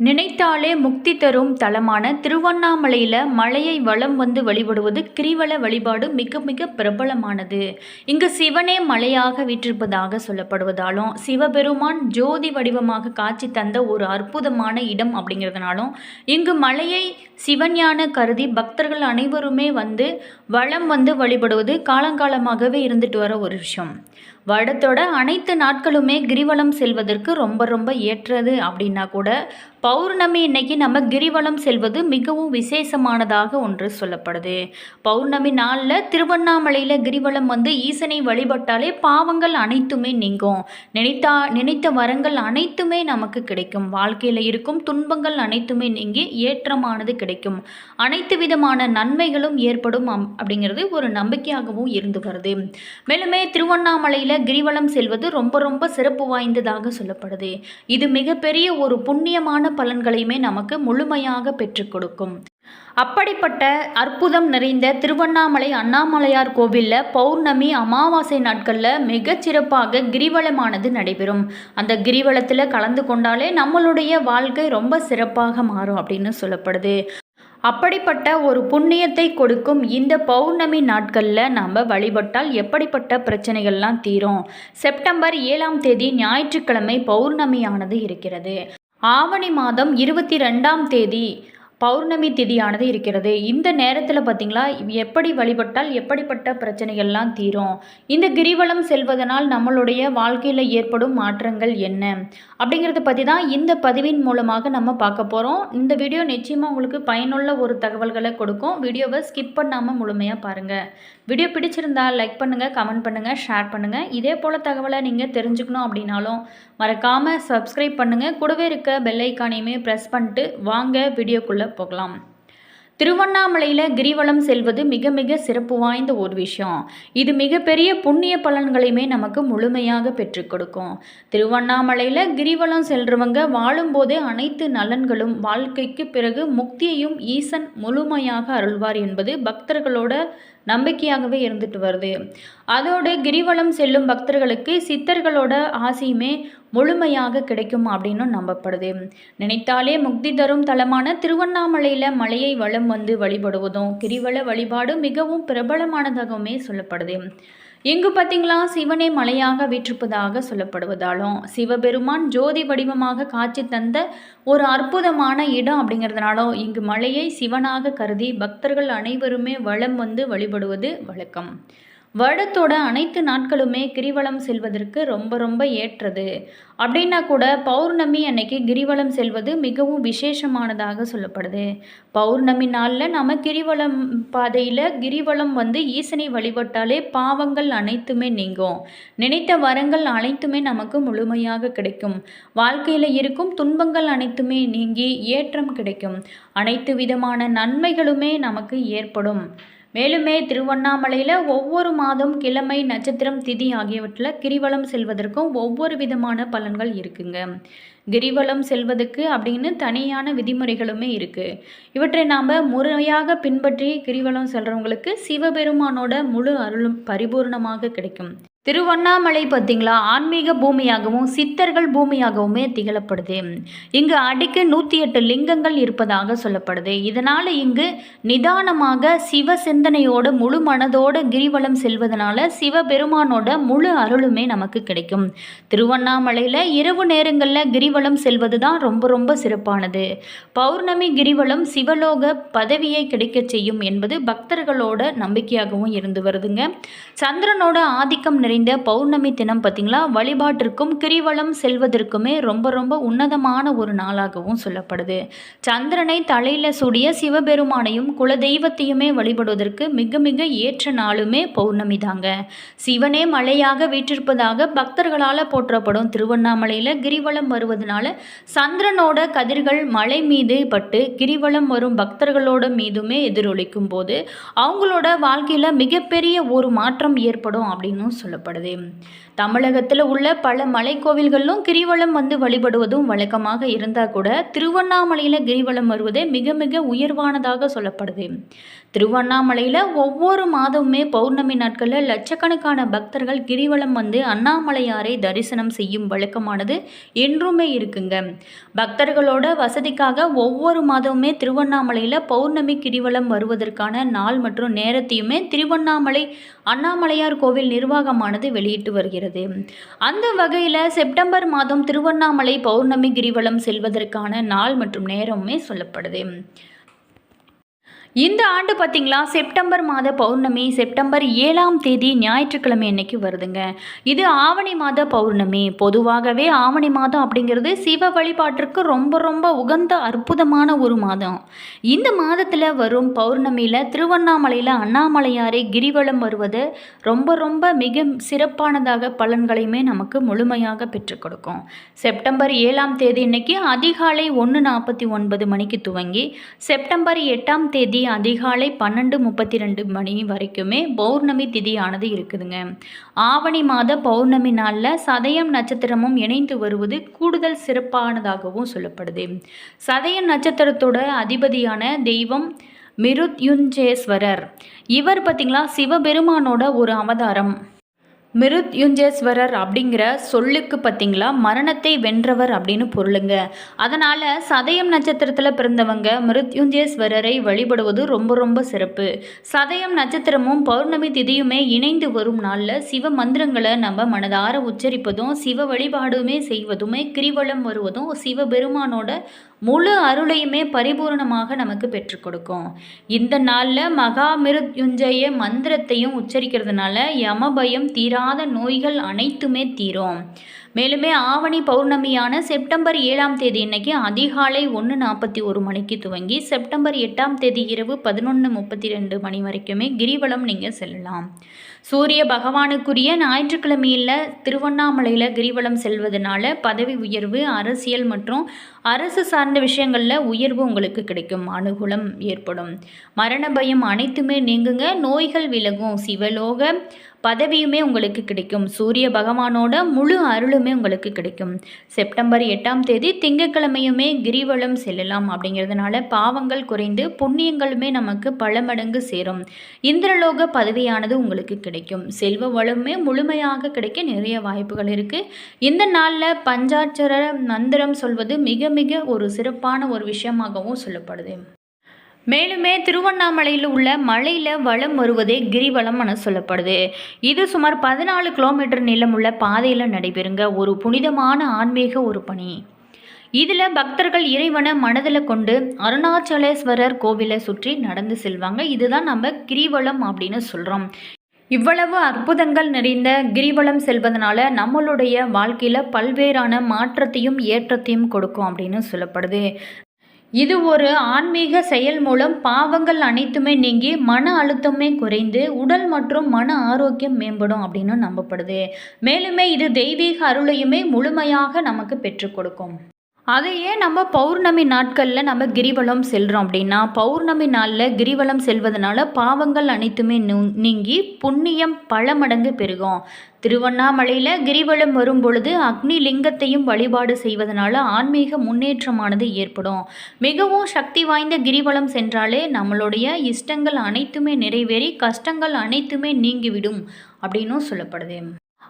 நினைத்தாலே முக்தி தரும் தலமான திருவண்ணாமலையில் மலையை வலம் வந்து வழிபடுவது கிரிவல வழிபாடு மிக மிக பிரபலமானது. இங்கு சிவனே மலையாக வீற்றிருப்பதாக சொல்லப்படுவதாலும் சிவபெருமான் ஜோதி வடிவமாக காட்சி தந்த ஒரு அற்புதமான இடம் அப்படிங்கிறதுனாலும் இங்கு மலையை சிவஞான கருதி பக்தர்கள் அனைவருமே வந்து வளம் வந்து வழிபடுவது காலங்காலமாகவே இருந்துட்டு வர ஒரு விஷயம். வருடத்தோட அனைத்து நாட்களுமே கிரிவலம் செல்வதற்கு ரொம்ப ரொம்ப ஏற்றது அப்படின்னா கூட பௌர்ணமி இன்னைக்கு நம்ம கிரிவலம் செல்வது மிகவும் விசேஷமானதாக ஒன்று சொல்லப்படுது. பௌர்ணமி நாளில் திருவண்ணாமலையில் கிரிவலம் வந்து ஈசனை வழிபட்டாலே பாவங்கள் அனைத்துமே நீங்கும். நினைத்தா நினைத்த வரங்கள் அனைத்துமே நமக்கு கிடைக்கும். வாழ்க்கையில் இருக்கும் துன்பங்கள் அனைத்துமே நீங்கி ஏற்றமானது கிடைக்கும். அனைத்து விதமான நன்மைகளும் ஏற்படும் அப்படிங்கிறது ஒரு நம்பிக்கையாகவும் இருந்து வருது. மேலுமே திருவண்ணாமலையில் கிரிவலம் செல்வது ரொம்ப ரொம்ப சிறப்பு வாய்ந்ததாக சொல்லப்படுது. இது மிகப்பெரிய ஒரு புண்ணியமான பலன்களையுமே நமக்கு முழுமையாக பெற்றுக் கொடுக்கும். அப்படிப்பட்ட அற்புதம் நிறைந்த திருவண்ணாமலை அண்ணாமலையார் கோவிலில் பௌர்ணமி அமாவாசை நாட்களில் மிகச்சிறப்பாக கிரிவலமானது நடைபெறும். அந்த கிரிவலத்தில் கலந்து கொண்டாலே நம்மளுடைய வாழ்க்கை ரொம்ப சிறப்பாக மாறும் அப்படின்னு சொல்லப்படுது. அப்படிப்பட்ட ஒரு புண்ணியத்தை கொடுக்கும் இந்த பௌர்ணமி நாட்களில் நாம் வழிபட்டால் எப்படிப்பட்ட பிரச்சனைகள்லாம் தீரும்? செப்டம்பர் ஏழாம் தேதி ஞாயிற்றுக்கிழமை பௌர்ணமியானது இருக்கிறது. ஆவணி மாதம் இருபத்தி ரெண்டாம் தேதி பௌர்ணமி திதியானது இருக்கிறது. இந்த நேரத்தில் பார்த்தீங்களா எப்படி வழிபட்டால் எப்படிப்பட்ட பிரச்சனைகள்லாம் தீரும்? இந்த கிரிவலம் செல்வதனால் நம்மளுடைய வாழ்க்கையில் ஏற்படும் மாற்றங்கள் என்ன? அப்படிங்கிறத பற்றி தான் இந்த பதிவின் மூலமாக நம்ம பார்க்க போகிறோம் இந்த வீடியோ நிச்சயமாக உங்களுக்கு பயனுள்ள ஒரு தகவல்களை கொடுக்கும். வீடியோவை ஸ்கிப் பண்ணாமல் முழுமையாக பாருங்கள் வீடியோ பிடிச்சிருந்தா லைக் பண்ணுங்கள் கமெண்ட் பண்ணுங்கள் ஷேர் பண்ணுங்கள் இதே போல் தகவலை நீங்கள் தெரிஞ்சுக்கணும் அப்படின்னாலும் மறக்காமல் சப்ஸ்கிரைப் பண்ணுங்கள் கூடவே இருக்க பெல் ஐக்கானையுமே ப்ரெஸ் பண்ணிட்டு வாங்க வீடியோக்குள்ளே போகலாம். திருவண்ணாமலையில் கிரிவலம் செல்வது மிக மிக சிறப்பு வாய்ந்த ஒரு விஷயம். இது மிகப்பெரிய புண்ணிய பலன்களையுமே நமக்கு முழுமையாக பெற்றுக் கொடுக்கும். திருவண்ணாமலையில் கிரிவலம் செல்றவங்க வாழும்போதே அனைத்து நலன்களும் வாழ்க்கைக்கு பிறகு முக்தியையும் ஈசன் முழுமையாக அருள்வார் என்பது பக்தர்களோட நம்பிக்கையாகவே இருந்துட்டு வருது. அதோடு கிரிவலம் செல்லும் பக்தர்களுக்கு சித்தர்களோட ஆசையுமே முழுமையாக கிடைக்கும் அப்படின்னு நம்பப்படுது. நினைத்தாலே முக்தி தரும் தலமான திருவண்ணாமலையில் மலையை வளம் வந்து வழிபடுவதும் கிரிவல வழிபாடு மிகவும் பிரபலமானதாகவுமே சொல்லப்படுது. இங்கு பார்த்தீங்களா? சிவனை மலையாக வீற்றிருப்பதாக சொல்லப்படுவதாலும் சிவபெருமான் ஜோதி வடிவமாக காட்சி தந்த ஒரு அற்புதமான இடம் அப்படிங்கிறதுனாலும் இங்கு மலையை சிவனாக கருதி பக்தர்கள் அனைவருமே வளம் வந்து வழிபடுவது வழக்கம். வருடத்தோட அனைத்து நாட்களுமே கிரிவலம் செல்வதற்கு ரொம்ப ரொம்ப ஏற்றது. அப்படின்னா கூட பௌர்ணமி அன்னைக்கு கிரிவலம் செல்வது மிகவும் விசேஷமானதாக சொல்லப்படுது. பௌர்ணமி நாளில் நம்ம கிரிவலம் பாதையில் கிரிவலம் வந்து ஈசனை வழிபட்டாலே பாவங்கள் அனைத்துமே நீங்கும். நினைத்த வரங்கள் அனைத்துமே நமக்கு முழுமையாக கிடைக்கும். வாழ்க்கையில் இருக்கும் துன்பங்கள் அனைத்துமே நீங்கி ஏற்றம் கிடைக்கும். அனைத்து விதமான நன்மைகளுமே நமக்கு ஏற்படும். மேலுமே திருவண்ணாமலையில் ஒவ்வொரு மாதம் கிழமை நட்சத்திரம் திதி ஆகியவற்றில் கிரிவலம் செல்வதற்கும் ஒவ்வொரு விதமான பலன்கள் இருக்குங்க. கிரிவலம் செல்வதற்கு அப்படின்னு தனியான விதிமுறைகளுமே இருக்குது இவற்றை நாம் முறையாக பின்பற்றி கிரிவலம் செல்றவங்களுக்கு சிவபெருமானோட முழு அருளும் பரிபூர்ணமாக கிடைக்கும். திருவண்ணாமலை பார்த்திங்களா? ஆன்மீக பூமியாகவும் சித்தர்கள் பூமியாகவுமே திகழப்படுது. இங்கு அடிக்கு நூற்றி எட்டு லிங்கங்கள் இருப்பதாக சொல்லப்படுது. இதனால் இங்கு நிதானமாக சிவ சிந்தனையோடு முழு மனதோடு கிரிவலம் செல்வதனால சிவபெருமானோட முழு அருளுமே நமக்கு கிடைக்கும். திருவண்ணாமலையில் இரவு நேரங்களில் கிரிவலம் செல்வது தான் ரொம்ப ரொம்ப சிறப்பானது. பௌர்ணமி கிரிவலம் சிவலோக பதவியை கிடைக்கச் செய்யும் என்பது பக்தர்களோட நம்பிக்கையாகவும் இருந்து வருதுங்க. சந்திரனோட ஆதிக்கம் நிறைந்த பௌர்ணமி தினம் பார்த்தீங்களா? வழிபாட்டிற்கும் கிரிவலம் செல்வதற்குமே ரொம்ப ரொம்ப உன்னதமான ஒரு நாளாகவும் சொல்லப்படுது. சந்திரனை தலையில் சூடிய சிவபெருமானையும் குலதெய்வத்தையுமே வழிபடுவதற்கு மிக மிக ஏற்ற நாளுமே பௌர்ணமி தாங்க. சிவனே மலையாக வீற்றிருப்பதாக பக்தர்களால் போற்றப்படும் திருவண்ணாமலையில் கிரிவலம் வருவதனால சந்திரனோட கதிர்கள் மலை மீது பட்டு கிரிவலம் வரும் பக்தர்களோட மீதுமே எதிரொலிக்கும் போது அவங்களோட வாழ்க்கையில் மிகப்பெரிய ஒரு மாற்றம் ஏற்படும் அப்படின்னும் சொல்லப்படுது சொல்லப்படுது தமிழகத்தில் உள்ள பல மலைக்கோவில்களிலும் கிரிவலம் வந்து வழிபடுவதும் வழக்கமாக இருந்தால் கூட திருவண்ணாமலையில் கிரிவலம் வருவதே மிக மிக உயர்வானதாக சொல்லப்படுது. திருவண்ணாமலையில் ஒவ்வொரு மாதமுமே பௌர்ணமி நாட்களில் லட்சக்கணக்கான பக்தர்கள் கிரிவலம் வந்து அண்ணாமலையாரை தரிசனம் செய்யும் வழக்கமானது என்றுமே இருக்குங்க. பக்தர்களோட வசதிக்காக ஒவ்வொரு மாதமுமே திருவண்ணாமலையில் பௌர்ணமி கிரிவலம் வருவதற்கான நாள் மற்றும் நேரத்தையுமே திருவண்ணாமலை அண்ணாமலையார் கோவில் நிர்வாகமானது வெளியிட்டு வருகிறது. அந்த வகையில் செப்டம்பர் மாதம் திருவண்ணாமலை பௌர்ணமி கிரிவலம் செல்வதற்கான நாள் மற்றும் நேரமுமே சொல்லப்படுது. இந்த ஆண்டு பார்த்திங்களா செப்டம்பர் மாத பௌர்ணமி செப்டம்பர் ஏழாம் தேதி ஞாயிற்றுக்கிழமை இன்னைக்கு வருதுங்க. இது ஆவணி மாத பௌர்ணமி. பொதுவாகவே ஆவணி மாதம் அப்படிங்கிறது சிவ வழிபாட்டிற்கு ரொம்ப ரொம்ப உகந்த அற்புதமான ஒரு மாதம். இந்த மாதத்தில் வரும் பௌர்ணமியில் திருவண்ணாமலையில் அண்ணாமலையாரை கிரிவலம் வருவது ரொம்ப ரொம்ப மிக சிறப்பானதாக பலன்களையுமே நமக்கு முழுமையாக பெற்றுக் கொடுக்கும். செப்டம்பர் ஏழாம் தேதி இன்னைக்கு அதிகாலை ஒன்று நாற்பத்தி ஒன்பது மணிக்கு துவங்கி செப்டம்பர் எட்டாம் தேதி அதிகாலை பன்னெண்டு முப்பத்தி ரெண்டு மணி வரைக்குமே பௌர்ணமி திதியானது இருக்குதுங்க. ஆவணி மாத பௌர்ணமி நாளில் சதயம் நட்சத்திரமும் இணைந்து வருவது கூடுதல் சிறப்பானதாகவும் சொல்லப்படுது. சதயம் நட்சத்திரத்தோட அதிபதியான தெய்வம் மிருத்யுஞ்சேஸ்வரர். இவர் பார்த்திங்களா சிவபெருமானோட ஒரு அவதாரம். மிருத்யுஞ்சேஸ்வரர் அப்படிங்கிற சொல்லுக்கு பார்த்தீங்களா? மரணத்தை வென்றவர் அப்படின்னு பொருளுங்க. அதனால் சதயம் நட்சத்திரத்தில் பிறந்தவங்க மிருத்யுஞ்சேஸ்வரரை வழிபடுவது ரொம்ப ரொம்ப சிறப்பு. சதயம் நட்சத்திரமும் பௌர்ணமி திதியுமே இணைந்து வரும் நாளில் சிவ மந்திரங்களை நம்ம மனதார உச்சரிப்பதும் சிவ வழிபாடுமே செய்வதுமே கிரிவலம் வருவதும் சிவபெருமானோட முழு அருளையுமே பரிபூர்ணமாக நமக்கு பெற்றுக் கொடுக்கும். இந்த நாளில் மகாமிருத்யுஞ்சய மந்திரத்தையும் உச்சரிக்கிறதுனால யமபயம் தீராத நோய்கள் அனைத்துமே தீரும். மேலுமே ஆவணி பௌர்ணமியான செப்டம்பர் ஏழாம் தேதி இன்னைக்கு அதிகாலை ஒன்று நாற்பத்தி ஒரு மணிக்கு துவங்கி செப்டம்பர் எட்டாம் தேதி இரவு பதினொன்று முப்பத்தி ரெண்டு மணி வரைக்குமே கிரிவலம் நீங்கள் செல்லலாம். சூரிய பகவானுக்குரிய ஞாயிற்றுக்கிழமையில் திருவண்ணாமலையில் கிரிவலம் செல்வதனால பதவி உயர்வு அரசியல் மற்றும் அரசு சார்ந்த விஷயங்களில் உயர்வு உங்களுக்கு கிடைக்கும். அனுகூலம் ஏற்படும். மரண பயம் அனைத்துமே நீங்குங்க. நோய்கள் விலகும். சிவலோக பதவியுமே உங்களுக்கு கிடைக்கும். சூரிய பகவானோட முழு அருளுமே உங்களுக்கு கிடைக்கும். செப்டம்பர் எட்டாம் தேதி திங்கட்கிழமையுமே கிரிவலம் செல்லலாம். அப்படிங்கிறதுனால பாவங்கள் குறைந்து புண்ணியங்களுமே நமக்கு பல மடங்கு சேரும். இந்திரலோக பதவியானது உங்களுக்கு கிடைக்கும். செல்வ வளமுமே முழுமையாக கிடைக்க நிறைய வாய்ப்புகள் இருக்குது இந்த நாளில் பஞ்சாட்சர மந்திரம் சொல்வது மிக மிக ஒரு சிறப்பான ஒரு விஷயமாகவும் சொல்லப்படுது. மேலுமே திருவண்ணாமலையில் உள்ள மலையில் வளம் வருவதே கிரிவலம் என சொல்லப்படுது. இது சுமார் பதினாலு கிலோமீட்டர் நீளமுள்ள பாதையில் நடைபெறுங்க. ஒரு புனிதமான ஆன்மீக ஒரு பணி. இதில் பக்தர்கள் இறைவனை மனதில் கொண்டு அருணாச்சலேஸ்வரர் கோவிலை சுற்றி நடந்து செல்வாங்க. இதுதான் நம்ம கிரிவலம் அப்படின்னு சொல்கிறோம் இவ்வளவு அற்புதங்கள் நிறைந்த கிரிவலம் செல்வதனால நம்மளுடைய வாழ்க்கையில் பல்வேறான மாற்றத்தையும் ஏற்றத்தையும் கொடுக்கும் அப்படின்னு சொல்லப்படுது. இது ஒரு ஆன்மீக செயல் மூலம் பாவங்கள் அனைத்துமே நீங்கி மன அழுத்தமே குறைந்து உடல் மற்றும் மன ஆரோக்கியம் மேம்படும் அப்படின்னு நம்பப்படுது. மேலுமே இது தெய்வீக அருளையுமே முழுமையாக நமக்கு பெற்றுக் கொடுக்கும். அதையே நம்ம பௌர்ணமி நாட்களில் நம்ம கிரிவலம் செல்கிறோம் அப்படின்னா பௌர்ணமி நாளில் கிரிவலம் செல்வதனால பாவங்கள் அனைத்துமே நீங்கி புண்ணியம் பல மடங்கு பெருகும். திருவண்ணாமலையில் கிரிவலம் வரும் பொழுது அக்னி லிங்கத்தையும் வழிபாடு செய்வதனால ஆன்மீக முன்னேற்றமானது ஏற்படும். மிகவும் சக்தி வாய்ந்த கிரிவலம் சென்றாலே நம்மளுடைய இஷ்டங்கள் அனைத்துமே நிறைவேறி கஷ்டங்கள் அனைத்துமே நீங்கிவிடும் அப்படின்னும் சொல்லப்படுது.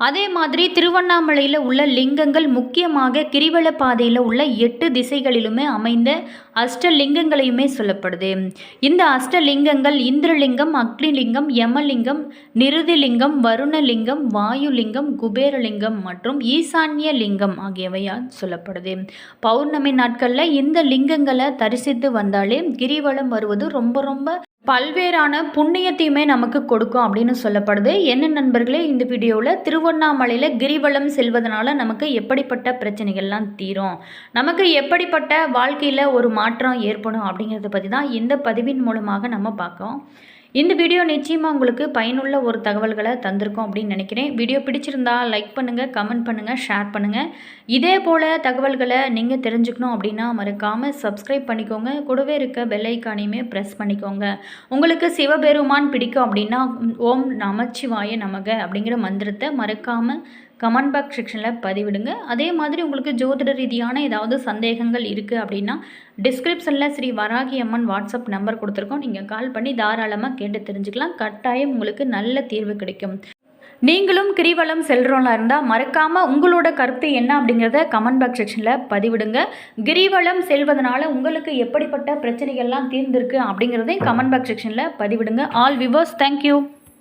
அதே மாதிரி திருவண்ணாமலையில் உள்ள லிங்கங்கள் முக்கியமாக கிரிவல பாதையில் உள்ள எட்டு திசைகளிலுமே அமைந்த அஷ்டலிங்கங்களையுமே சொல்லப்படுது. இந்த அஷ்டலிங்கங்கள் இந்திரலிங்கம் அக்னிலிங்கம் யமலிங்கம் நிருதிலிங்கம் வருணலிங்கம் வாயுலிங்கம் குபேரலிங்கம் மற்றும் ஈசான்ய லிங்கம் ஆகியவையால் சொல்லப்படுது. பௌர்ணமி நாட்களில் இந்த லிங்கங்களை தரிசித்து வந்தாலே கிரிவலம் வருவது ரொம்ப ரொம்ப பல்வேறான புண்ணியத்தையுமே நமக்கு கொடுக்கும் அப்படின்னு சொல்லப்படுது. என்ன நண்பர்களே இந்த வீடியோவில் திருவண்ணாமலையில் கிரிவலம் செல்வதனால நமக்கு எப்படிப்பட்ட பிரச்சனைகள்லாம் தீரும்? நமக்கு எப்படிப்பட்ட வாழ்க்கையில் ஒரு மாற்றம் ஏற்படும் அப்படிங்கிறத பற்றி தான் இந்த பதிவின் மூலமாக நம்ம பார்க்கோம் இந்த வீடியோ நிச்சயமாக உங்களுக்கு பயனுள்ள ஒரு தகவல்களை தந்திருக்கோம் அப்படின்னு நினைக்கிறேன். வீடியோ பிடிச்சிருந்தா லைக் பண்ணுங்கள் கமெண்ட் பண்ணுங்கள் ஷேர் பண்ணுங்கள் இதே போல் தகவல்களை நீங்கள் தெரிஞ்சுக்கணும் அப்படின்னா மறக்காமல் சப்ஸ்கிரைப் பண்ணிக்கோங்க. கூடவே இருக்க பெல்லைக்கானையுமே ப்ரெஸ் பண்ணிக்கோங்க. உங்களுக்கு சிவபெருமான் பிடிக்கும் அப்படின்னா ஓம் நமச்சிவாய நமக அப்படிங்கிற மந்திரத்தை மறக்காமல் கமெண்ட் பாக்ஸ் செக்ஷனில் பதிவிடுங்க. அதே மாதிரி உங்களுக்கு ஜோதிட ரீதியான ஏதாவது சந்தேகங்கள் இருக்குது அப்படின்னா டிஸ்கிரிப்ஷனில் ஸ்ரீ வராகி அம்மன் வாட்ஸ்அப் நம்பர் கொடுத்துருக்கோம். நீங்கள் கால் பண்ணி தாராளமாக கேட்டு தெரிஞ்சுக்கலாம். கட்டாயம் உங்களுக்கு நல்ல தீர்வு கிடைக்கும். நீங்களும் கிரிவலம் செல்கிறோம்லாம் இருந்தால் மறக்காமல் உங்களோட கருத்து என்ன அப்படிங்கிறத கமெண்ட் பாக்ஸ் செக்ஷனில் பதிவிடுங்க. கிரிவலம் செல்வதனால உங்களுக்கு எப்படிப்பட்ட பிரச்சனைகள்லாம் தீர்ந்திருக்கு அப்படிங்கிறதையும் கமெண்ட் பாக்ஸ் செக்ஷனில் பதிவிடுங்க. All viewers thank you